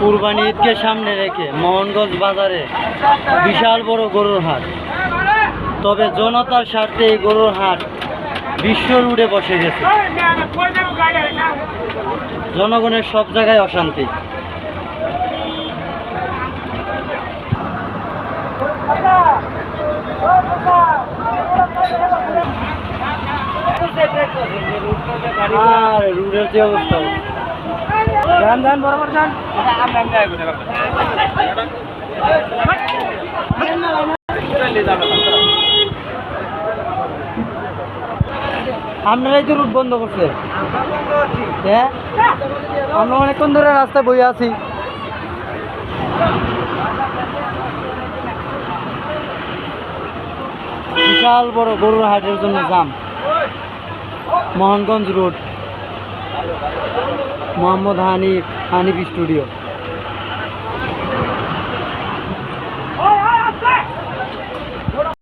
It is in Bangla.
কুরবানি ঈদকে সামনে রেখে মোহনগঞ্জ বাজারে বিশাল বড় গরুর হাট। তবে জনতার স্বার্থে এই গরুর হাট বিশ্ব রুডে বসে গেছে। জনগণের সব জায়গায় অশান্তি। আর রুডের যে অবস্থা। যান যান, বরাবর যান। আপনারাই তো রুট বন্ধ করছে। হ্যাঁ? আমরা অনেকক্ষণ ধরে রাস্তায় বই আছি। বিশাল বড় গরুর হাটের জন্য জাম। মোহনগঞ্জ রোড। মোহাম্মদ হানিফ হানিফ স্টুডিও।